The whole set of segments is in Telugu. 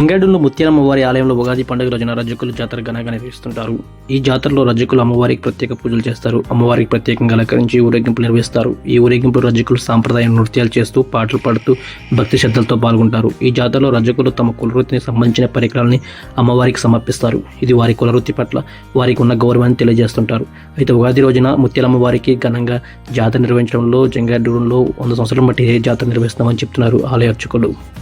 ఎంగడూరులో ముత్యాలమ్మ అమ్మవారి ఆలయంలో ఉగాది పండుగ రోజున రజకులు జాతర ఘనంగా నిర్వహిస్తుంటారు. ఈ జాతరలో రజకులు అమ్మవారికి ప్రత్యేక పూజలు చేస్తారు. అమ్మవారికి ప్రత్యేకంగా అలంకరించి ఊరేగింపులు నిర్వహిస్తారు. ఈ ఊరేగింపు రజకులు సాంప్రదాయ నృత్యాలు చేస్తూ పాటలు పాడుతూ భక్తి శ్రద్ధలతో పాల్గొంటారు. ఈ జాతరలో రజకులు తమ కులవృత్తిని సంబంధించిన పరికరాలని అమ్మవారికి సమర్పిస్తారు. ఇది వారి కులవృత్తి పట్ల వారికి ఉన్న గౌరవాన్ని తెలియజేస్తుంటారు. అయితే ఉగాది రోజున ముత్యాల అమ్మవారికి ఘనంగా జాతర నిర్వహించడంలో జంగాడూరులో వంద సంవత్సరాల బట్టి ఏ జాతర నిర్వహిస్తామని చెప్తున్నారు ఆలయ అర్చకులు.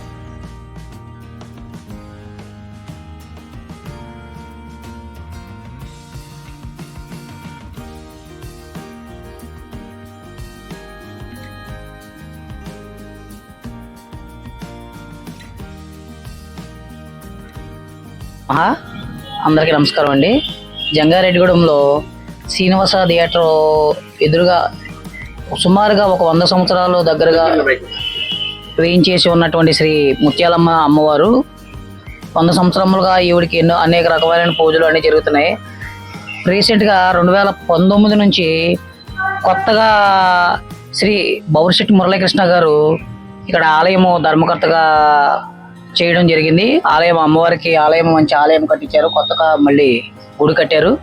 అందరికీ నమస్కారం అండి. జంగారెడ్డిగూడెంలో శ్రీనివాస థియేటర్ ఎదురుగా సుమారుగా ఒక వంద సంవత్సరాలు దగ్గరగా వేయించేసి ఉన్నటువంటి శ్రీ ముత్యాలమ్మ అమ్మవారు. వంద సంవత్సరములుగా ఈవిడికి ఎన్నో అనేక రకమైన పూజలు అన్నీ జరుగుతున్నాయి. రీసెంట్గా రెండు వేల పంతొమ్మిది నుంచి కొత్తగా శ్రీ బౌరిశెట్టి మురళీకృష్ణ గారు ఇక్కడ ఆలయము ధర్మకర్తగా చేయడం జరిగింది. ఆలయం అమ్మవారికి ఆలయం మంచి ఆలయం కట్టించారు. కొత్తగా మళ్ళీ గుడి కట్టారు.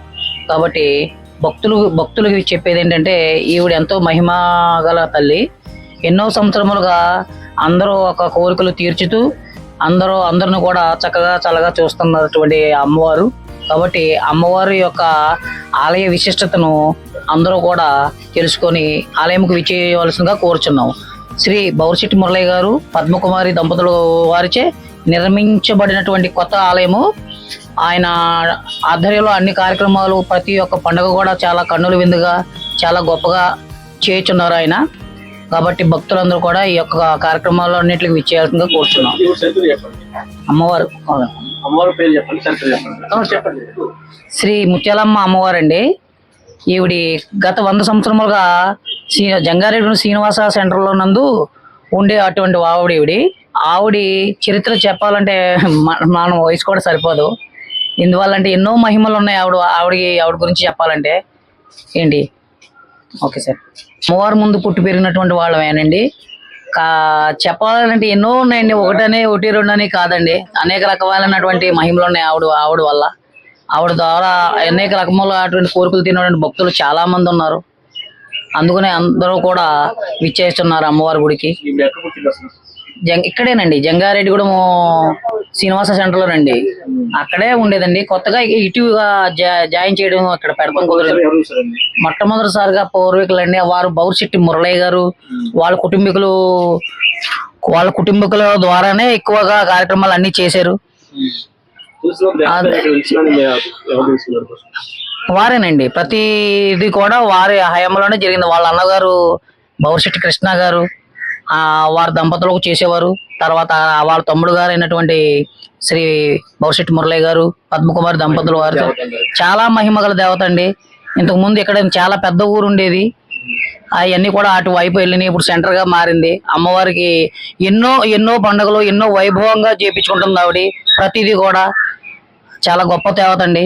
కాబట్టి భక్తులు భక్తులకి చెప్పేది ఏంటంటే ఈవిడ ఎంతో మహిమ గల తల్లి. ఎన్నో సంవత్సరములుగా అందరూ ఒక కోరికలు తీర్చుతూ అందరూ అందరిని కూడా చక్కగా చల్లగా చూస్తున్నటువంటి అమ్మవారు. కాబట్టి అమ్మవారి యొక్క ఆలయ విశిష్టతను అందరూ కూడా తెలుసుకొని ఆలయంకు విచ్చేయవలసిందిగా కోరుచున్నాం. శ్రీ బౌర్శెట్టి మురళయ్య గారు పద్మకుమారి దంపతులు వారిచే నిర్మించబడినటువంటి కొత్త ఆలయము. ఆయన ఆధ్వర్యంలో అన్ని కార్యక్రమాలు ప్రతి ఒక్క పండుగ కూడా చాలా కన్నుల విందుగా చాలా గొప్పగా చేయుచున్నారు ఆయన. కాబట్టి భక్తులందరూ కూడా ఈ యొక్క కార్యక్రమాలు అన్నింటికి విచ్చేయాల్సిందిగా చెప్పండి. అమ్మవారు. అమ్మవారి పేరు చెప్పండి చెప్పండి. శ్రీ ముత్యాలమ్మ అమ్మవారండి. ఈవిడి గత వంద సంవత్సరములుగా శ్రీ జంగారెడ్డి శ్రీనివాస సెంటర్లో నందు ఉండే అటువంటి ఆవిడ ఈవిడి. ఆవిడి చరిత్ర చెప్పాలంటే మన వయసు కూడా సరిపోదు. ఇందువల్ల అంటే ఎన్నో మహిమలు ఉన్నాయి ఆవిడ ఆవిడకి ఆవిడ గురించి చెప్పాలంటే. ఏంటి? Okay sir. అమ్మవారి ముందు పుట్టి పెరిగినటువంటి వాళ్ళమేనండి. కా చెప్పాలంటే ఎన్నో ఉన్నాయండి. ఒకటనే ఒకటి రెండు అని కాదండి. అనేక రకాలైనటువంటి మహిమలు ఉన్నాయి ఆవిడ ఆవిడ వల్ల. ఆవిడ ద్వారా అనేక రకములు అటువంటి కోరికలు తినటువంటి భక్తులు చాలామంది ఉన్నారు. అందుకనే అందరూ కూడా విచ్చేస్తున్నారు అమ్మవారి గుడికి. జంగ్ ఇక్కడేనండి జంగారెడ్డిగూడెం శ్రీనివాస సెంటర్లోనండి అక్కడే ఉండేదండి. కొత్తగా ఇటుగా జా- జాయిన్ చేయడం ఇక్కడ పెడతాం కుదరదు. మొట్టమొదటిసారిగా పూర్వీకులండి వారు బౌర్శెట్టి మురళయ్య గారు వాళ్ళ కుటుంబీకులు వాళ్ళ కుటుంబీకుల ద్వారానే ఎక్కువగా కార్యక్రమాలు అన్ని చేశారు వారేనండి. ప్రతి ఇది వారేనండి కూడా వారి హయాంలోనే జరిగింది. వాళ్ళ అన్నగారు భవిష్యత్ కృష్ణ గారు వారి దంపతులకు చేసేవారు. తర్వాత వాళ్ళ తమ్ముడు గారు అయినటువంటి శ్రీ భవిష్యత్ మురళి గారు పద్మకుమారి దంపతులు వారితో చాలా మహిమగల దేవత అండి. ఇంతకుముందు ఇక్కడ చాలా పెద్ద ఊరు ఉండేది. అవన్నీ కూడా అటు వైపు వెళ్ళినాయి. ఇప్పుడు సెంటర్గా మారింది. అమ్మవారికి ఎన్నో ఎన్నో పండుగలు ఎన్నో వైభవంగా చేపించుకుంటుంది ఆవిడ. ప్రతిదీ కూడా చాలా గొప్ప దేవత అండి.